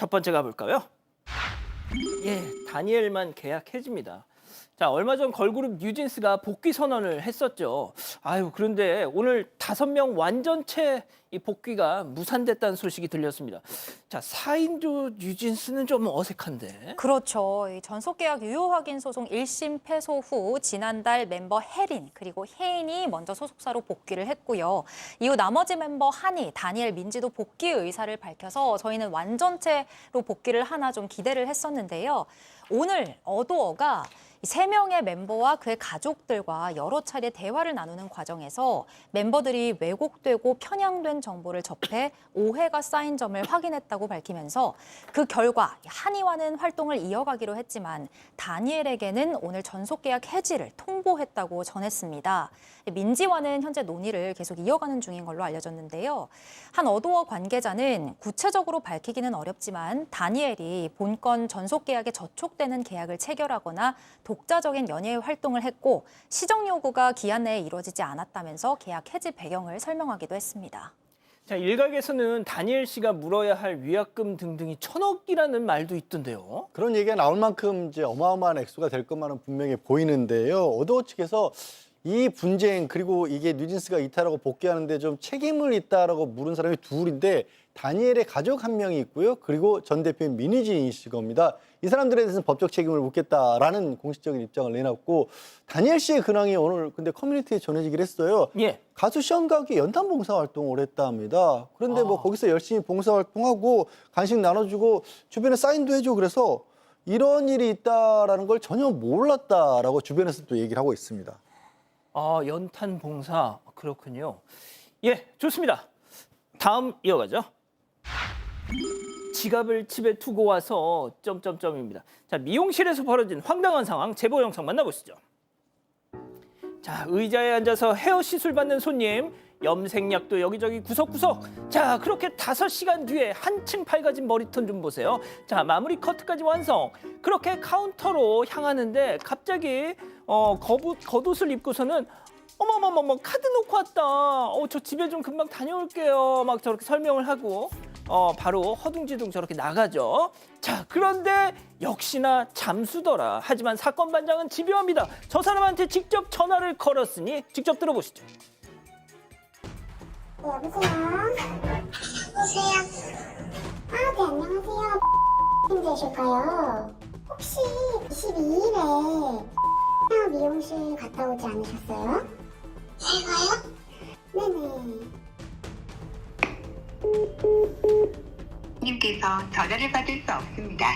첫 번째 가볼까요? 예, 다니엘만 계약 해집니다. 자, 얼마 전 걸그룹 뉴진스가 복귀 선언을 했었죠. 아유, 그런데 오늘 다섯 명 완전체 이 복귀가 무산됐다는 소식이 들렸습니다. 자, 4인조 뉴진스는 좀 어색한데. 그렇죠. 이 전속 계약 유효 확인 소송 1심 패소 후 지난달 멤버 혜린 그리고 혜인이 먼저 소속사로 복귀를 했고요. 이후 나머지 멤버 한이, 다니엘, 민지도 복귀 의사를 밝혀서 저희는 완전체로 복귀를 하나 좀 기대를 했었는데요. 오늘 어도어가 이 세 명의 멤버와 그의 가족들과 여러 차례 대화를 나누는 과정에서 멤버들이 왜곡되고 편향된 정보를 접해 오해가 쌓인 점을 확인했다고 밝히면서 그 결과 한이와는 활동을 이어가기로 했지만 다니엘에게는 오늘 전속 계약 해지를 통보했다고 전했습니다. 민지와는 현재 논의를 계속 이어가는 중인 걸로 알려졌는데요. 한 어도어 관계자는 구체적으로 밝히기는 어렵지만 다니엘이 본건 전속 계약에 저촉되는 계약을 체결하거나 독자적인 연예 활동을 했고 시정 요구가 기한 내에 이루어지지 않았다면서 계약 해지 배경을 설명하기도 했습니다. 자, 일각에서는 다니엘 씨가 물어야 할 위약금 등등이 천억이라는 말도 있던데요. 그런 얘기가 나올 만큼 이제 어마어마한 액수가 될 것만은 분명히 보이는데요. 어도어 측에서 이 분쟁 그리고 이게 뉴진스가 이탈하고 복귀하는데 좀 책임을 있다라고 물은 사람이 둘인데 다니엘의 가족 한 명이 있고요. 그리고 전 대표인 민희진이실 겁니다. 이 사람들에 대해서는 법적 책임을 묻겠다라는 공식적인 입장을 내놨고 다니엘 씨의 근황이 오늘 근데 커뮤니티에 전해지기로 했어요. 예. 가수 시험가기 연탄 봉사 활동을 했다 합니다. 그런데 뭐 아. 거기서 열심히 봉사 활동하고 간식 나눠주고 주변에 사인도 해주고 그래서 이런 일이 있다라는 걸 전혀 몰랐다라고 주변에서 또 얘기를 하고 있습니다. 아, 연탄 봉사. 그렇군요. 예, 좋습니다. 다음 이어가죠. 지갑을 집에 두고 와서 점점점입니다. 자, 미용실에서 벌어진 황당한 상황 제보 영상 만나보시죠. 자, 의자에 앉아서 헤어 시술 받는 손님, 염색약도 여기저기 구석구석. 자, 그렇게 다섯 시간 뒤에 한층 밝아진 머리톤 좀 보세요. 자, 마무리 커트까지 완성. 그렇게 카운터로 향하는데 갑자기 어, 겉옷, 겉옷을 입고서는 어머머머머 카드 놓고 왔다. 어, 저 집에 좀 금방 다녀올게요. 막 저렇게 설명을 하고 어, 바로 허둥지둥 저렇게 나가죠. 자, 그런데 역시나 잠수더라. 하지만 사건 반장은 집요합니다. 저 사람한테 직접 전화를 걸었으니 직접 들어보시죠. 네, 여보세요? 여보세요? 아, 네, 안녕하세요. 힘드실까요? 혹시 22일에 미용실 갔다 오지 않으셨어요? 제가요? 네네. 님께서 전화를 받을 수 없습니다.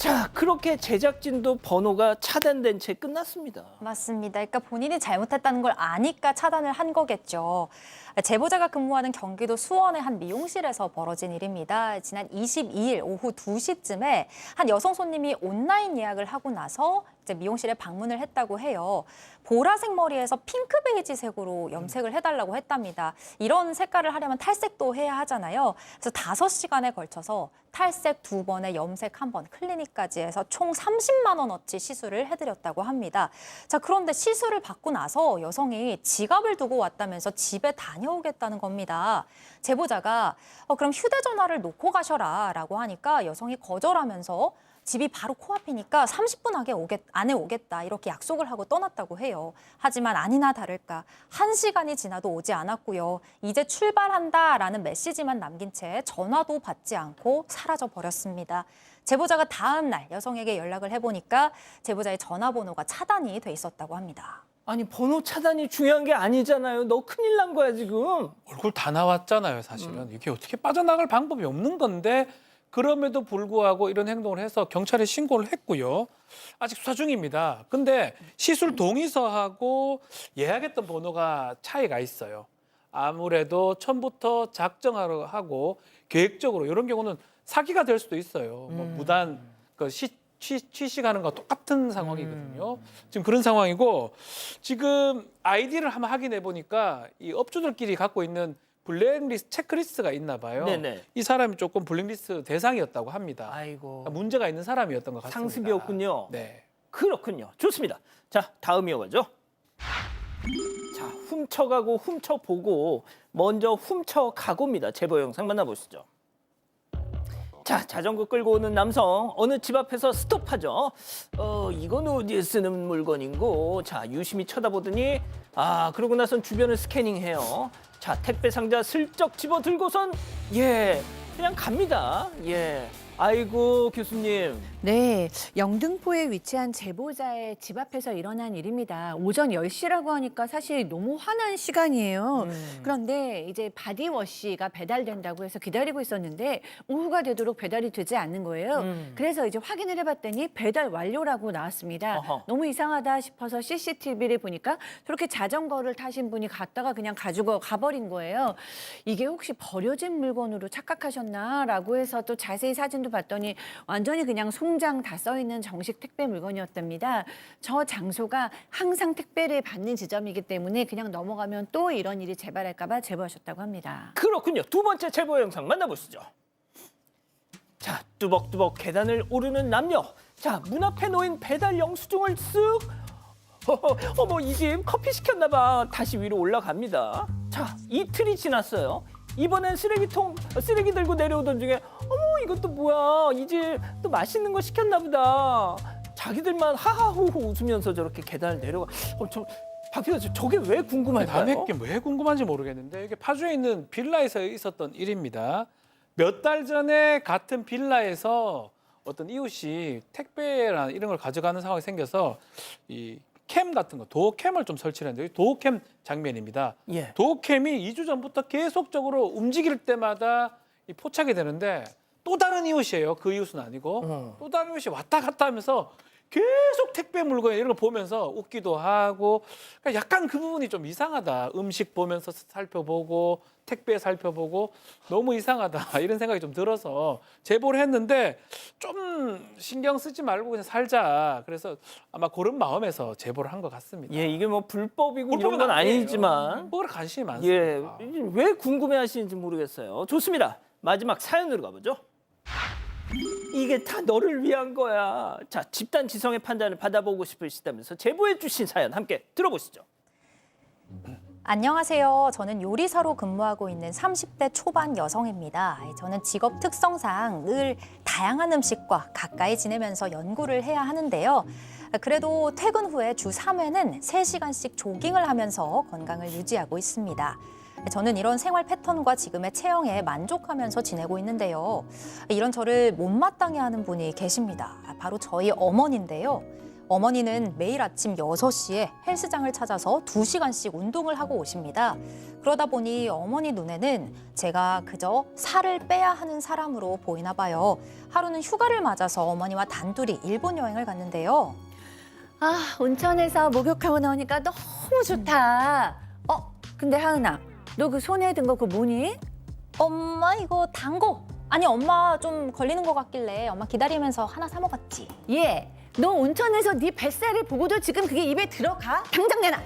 자, 그렇게 제작진도 번호가 차단된 채 끝났습니다. 맞습니다. 그러니까 본인이 잘못했다는 걸 아니까 차단을 한 거겠죠. 제보자가 근무하는 경기도 수원의 한 미용실에서 벌어진 일입니다. 지난 22일 오후 2시쯤에 한 여성 손님이 온라인 예약을 하고 나서 이제 미용실에 방문을 했다고 해요. 보라색 머리에서 핑크 베이지 색으로 염색을 해달라고 했답니다. 이런 색깔을 하려면 탈색도 해야 하잖아요. 그래서 다섯 시간에 걸쳐서 탈색 두 번에 염색 한 번, 클리닉까지 해서 총 30만 원어치 시술을 해드렸다고 합니다. 자, 그런데 시술을 받고 나서 여성이 지갑을 두고 왔다면서 집에 다녀오겠다는 겁니다. 제보자가 어, 그럼 휴대전화를 놓고 가셔라 라고 하니까 여성이 거절하면서 집이 바로 코앞이니까 30분 안에, 오겠, 안에 오겠다 이렇게 약속을 하고 떠났다고 해요. 하지만 아니나 다를까 한 시간이 지나도 오지 않았고요. 이제 출발한다라는 메시지만 남긴 채 전화도 받지 않고 사라져 버렸습니다. 제보자가 다음 날 여성에게 연락을 해보니까 제보자의 전화번호가 차단이 돼 있었다고 합니다. 아니, 번호 차단이 중요한 게 아니잖아요. 너 큰일 난 거야, 지금. 얼굴 다 나왔잖아요, 사실은. 이게 어떻게 빠져나갈 방법이 없는 건데 그럼에도 불구하고 이런 행동을 해서 경찰에 신고를 했고요. 아직 수사 중입니다. 근데 시술 동의서하고 예약했던 번호가 차이가 있어요. 아무래도 처음부터 작정하러 하고 계획적으로 이런 경우는 사기가 될 수도 있어요. 뭐 음. 무단 그 시, 취, 취식하는 거 똑같은 상황이거든요. 지금 그런 상황이고 지금 아이디를 한번 확인해 보니까 이 업주들끼리 갖고 있는 블랙리스트 체크리스트가 있나 봐요. 네네. 이 사람이 조금 블랙리스트 대상이었다고 합니다. 아이고. 문제가 있는 사람이었던 것 같습니다. 상습이었군요. 네. 그렇군요. 좋습니다. 자, 다음 이어가죠. 자, 훔쳐가고 훔쳐보고 먼저 훔쳐가고입니다. 제보 영상 만나보시죠. 자, 자전거 끌고 오는 남성 어느 집 앞에서 스톱하죠. 어, 이건 어디에 쓰는 물건인고? 자, 유심히 쳐다보더니 아, 그러고 나선 주변을 스캐닝해요. 자, 택배 상자 슬쩍 집어 들고선 예, 그냥 갑니다. 예. 아이고, 교수님. 네, 영등포에 위치한 제보자의 집 앞에서 일어난 일입니다. 오전 10시라고 하니까 사실 너무 화난 시간이에요. 음. 그런데 이제 바디워시가 배달된다고 해서 기다리고 있었는데 오후가 되도록 배달이 되지 않는 거예요. 음. 그래서 이제 확인을 해봤더니 배달 완료라고 나왔습니다. 어허. 너무 이상하다 싶어서 CCTV를 보니까 저렇게 자전거를 타신 분이 갔다가 그냥 가지고 가버린 거예요. 이게 혹시 버려진 물건으로 착각하셨나라고 해서 또 자세히 사진도 봤더니 완전히 그냥 송장 다 써 있는 정식 택배 물건이었답니다. 저 장소가 항상 택배를 받는 지점이기 때문에 그냥 넘어가면 또 이런 일이 재발할까 봐 제보하셨다고 합니다. 그렇군요. 두 번째 제보 영상 만나보시죠. 자, 뚜벅뚜벅 계단을 오르는 남녀. 자, 문 앞에 놓인 배달 영수증을 쓱. 허허, 어머, 이 집 커피 시켰나 봐. 다시 위로 올라갑니다. 자, 이틀이 지났어요. 이번엔 쓰레기통 쓰레기 들고 내려오던 중에 이것도 뭐야 이 집 또 맛있는 거 시켰나 보다 자기들만 하하호호 웃으면서 저렇게 계단을 내려가 어 저 박피디님 저게 왜 궁금할까요? 남의 게 왜 궁금한지 모르겠는데 이게 파주에 있는 빌라에서 있었던 일입니다. 몇 달 전에 같은 빌라에서 어떤 이웃이 택배나 이런 걸 가져가는 상황이 생겨서 이 캠 같은 거 도어캠을 좀 설치를 했는데 도어캠 장면입니다. 예. 도어캠이 2주 전부터 계속적으로 움직일 때마다 이 포착이 되는데 또 다른 이웃이에요. 그 이웃은 아니고 어. 또 다른 이웃이 왔다 갔다 하면서 계속 택배 물건 이런 걸 보면서 웃기도 하고 그러니까 약간 그 부분이 좀 이상하다. 음식 보면서 살펴보고 택배 살펴보고 너무 이상하다 이런 생각이 좀 들어서 제보를 했는데 좀 신경 쓰지 말고 그냥 살자. 그래서 아마 그런 마음에서 제보를 한 것 같습니다. 예, 이게 뭐 불법이고 이런 건 아니에요. 아니지만 그걸 관심이 예, 많습니다. 왜 궁금해하시는지 모르겠어요. 좋습니다. 마지막 사연으로 가보죠. 이게 다 너를 위한 거야. 자, 집단 지성의 판단을 받아보고 싶으시다면서 제보해 주신 사연 함께 들어보시죠. 안녕하세요. 저는 요리사로 근무하고 있는 30대 초반 여성입니다. 저는 직업 특성상 늘 다양한 음식과 가까이 지내면서 연구를 해야 하는데요. 그래도 퇴근 후에 주 3회는 3시간씩 조깅을 하면서 건강을 유지하고 있습니다. 저는 이런 생활 패턴과 지금의 체형에 만족하면서 지내고 있는데요. 이런 저를 못마땅해 하는 분이 계십니다. 바로 저희 어머니인데요. 어머니는 매일 아침 6시에 헬스장을 찾아서 2시간씩 운동을 하고 오십니다. 그러다 보니 어머니 눈에는 제가 그저 살을 빼야 하는 사람으로 보이나 봐요. 하루는 휴가를 맞아서 어머니와 단둘이 일본 여행을 갔는데요. 아, 온천에서 목욕하고 나오니까 너무 좋다. 어, 근데 하은아, 너 그 손에 든 거 그거 뭐니? 엄마 이거 단 거 아니 엄마 좀 걸리는 것 같길래 엄마 기다리면서 하나 사 먹었지. 예, 너 온천에서 네 뱃살을 보고도 지금 그게 입에 들어가? 당장 내놔.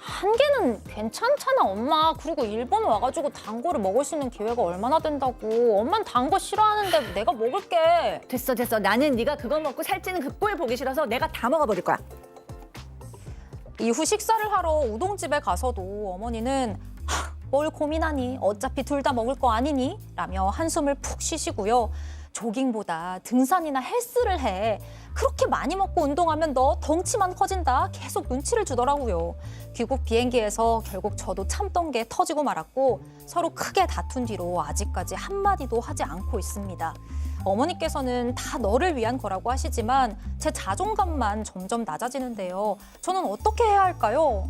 한 개는 괜찮잖아 엄마. 그리고 일본 와가지고 단 거를 먹을 수 있는 기회가 얼마나 된다고. 엄만 단 거 싫어하는데 내가 먹을게. 됐어, 됐어. 나는 네가 그거 먹고 살찌는 그 꼴 보기 싫어서 내가 다 먹어버릴 거야. 이후 식사를 하러 우동집에 가서도 어머니는 하, 뭘 고민하니 어차피 둘 다 먹을 거 아니니 라며 한숨을 푹 쉬시고요. 조깅보다 등산이나 헬스를 해. 그렇게 많이 먹고 운동하면 너 덩치만 커진다. 계속 눈치를 주더라고요. 귀국 비행기에서 결국 저도 참던 게 터지고 말았고 서로 크게 다툰 뒤로 아직까지 한마디도 하지 않고 있습니다. 어머니께서는 다 너를 위한 거라고 하시지만 제 자존감만 점점 낮아지는데요. 저는 어떻게 해야 할까요?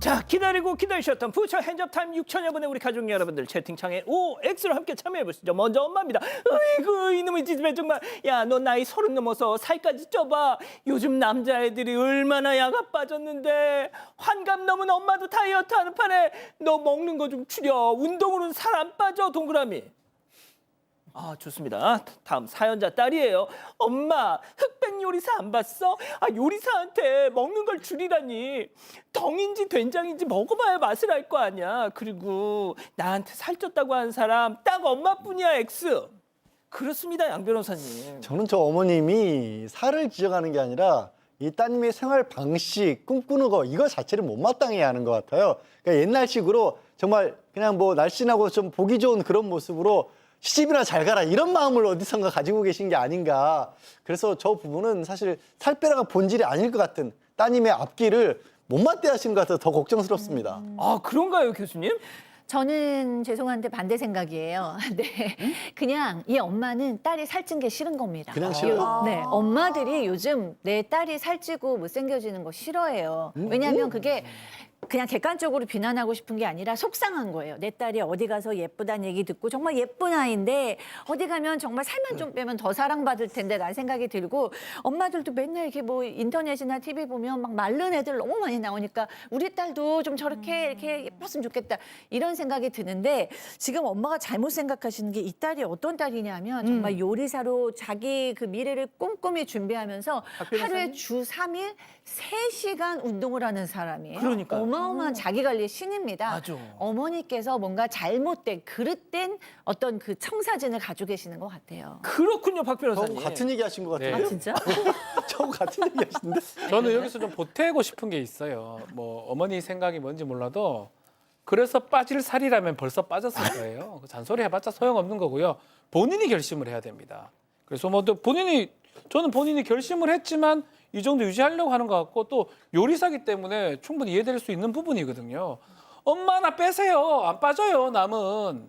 자, 기다리고 기다리셨던 부처 핸즈업 타임 6천여 분의 우리 가족 여러분들 채팅창에 OX로 함께 참여해 보시죠. 먼저 엄마입니다. 아이고 이놈의 지집애 정말 야 너 나이 서른 넘어서 살까지 쪄봐. 요즘 남자애들이 얼마나 야가 빠졌는데 환갑 넘은 엄마도 다이어트 하는 판에 너 먹는 거 좀 줄여. 운동으로는 살 안 빠져 동그라미. 아 좋습니다. 다음 사연자 딸이에요. 엄마 흑백 요리사 안 봤어? 아 요리사한테 먹는 걸 줄이라니 덩인지 된장인지 먹어봐야 맛을 알 거 아니야. 그리고 나한테 살쪘다고 하는 사람 딱 엄마뿐이야 X. 그렇습니다 양 변호사님. 저는 저 어머님이 살을 지적하는 게 아니라 이 따님의 생활 방식, 꿈꾸는 거 이거 자체를 못마땅해 하는 것 같아요. 그러니까 옛날식으로 정말 그냥 뭐 날씬하고 좀 보기 좋은 그런 모습으로 시집이나 잘 가라 이런 마음을 어디선가 가지고 계신 게 아닌가. 그래서 저 부분은 사실 살 빼라가 본질이 아닐 것 같은 따님의 앞길을 못 맞대 하신 것 같아서 더 걱정스럽습니다. 아 그런가요, 교수님? 저는 죄송한데 반대 생각이에요. 네. 그냥 이 엄마는 딸이 살찐 게 싫은 겁니다. 그냥 싫어요? 요- 네. 엄마들이 요즘 내 딸이 살찌고 못생겨지는 거 싫어해요. 왜냐하면 그게 그냥 객관적으로 비난하고 싶은 게 아니라 속상한 거예요. 내 딸이 어디 가서 예쁘다는 얘기 듣고 정말 예쁜 아이인데 어디 가면 정말 살만 좀 빼면 더 사랑받을 텐데 라는 생각이 들고 엄마들도 맨날 이렇게 뭐 인터넷이나 TV 보면 막 마른 애들 너무 많이 나오니까 우리 딸도 좀 저렇게 이렇게 예뻤으면 좋겠다 이런 생각이 드는데 지금 엄마가 잘못 생각하시는 게 이 딸이 어떤 딸이냐면 정말 요리사로 자기 그 미래를 꼼꼼히 준비하면서 하루에 주 삼일세시간 운동을 하는 사람이에요. 그러니까요. 어마어마한 자기 관리 신입니다. 맞아. 어머니께서 뭔가 잘못된 그릇된 어떤 그 청사진을 가지고 계시는 것 같아요. 그렇군요, 박 변호사님. 같은 얘기 하신 것 네. 같은데요? 아 진짜? 저하고 같은 얘기 하시는데? 저는 여기서 좀 보태고 싶은 게 있어요. 뭐 어머니 생각이 뭔지 몰라도 그래서 빠질 살이라면 벌써 빠졌을 거예요. 그 잔소리 해봤자 소용없는 거고요. 본인이 결심을 해야 됩니다. 그래서 뭐 또 본인이 저는 본인이 결심을 했지만 이 정도 유지하려고 하는 것 같고 또 요리사기 때문에 충분히 이해될 수 있는 부분이거든요. 엄마 나 빼세요. 안 빠져요. 남은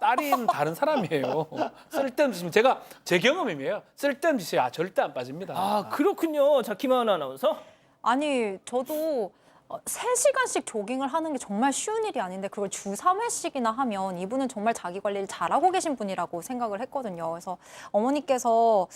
딸인 다른 사람이에요. 쓸데없는 짓. 제가 제 경험이에요. 쓸데없는 짓이 아 절대 안 빠집니다. 아 그렇군요. 자 김하은 아나운서. 아니 저도 어, 3시간씩 조깅을 하는 게 정말 쉬운 일이 아닌데 그걸 주 3회씩이나 하면 이분은 정말 자기 관리를 잘하고 계신 분이라고 생각을 했거든요. 그래서 어머니께서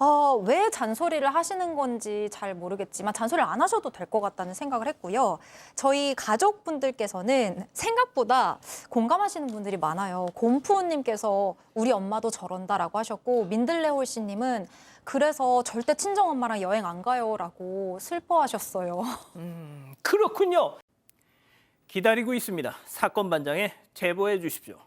아, 왜 잔소리를 하시는 건지 잘 모르겠지만 잔소리를 안 하셔도 될 것 같다는 생각을 했고요. 저희 가족분들께서는 생각보다 공감하시는 분들이 많아요. 곰푸우님께서 우리 엄마도 저런다라고 하셨고 민들레 홀씨님은 그래서 절대 친정 엄마랑 여행 안 가요라고 슬퍼하셨어요. 그렇군요. 기다리고 있습니다. 사건 반장에 제보해 주십시오.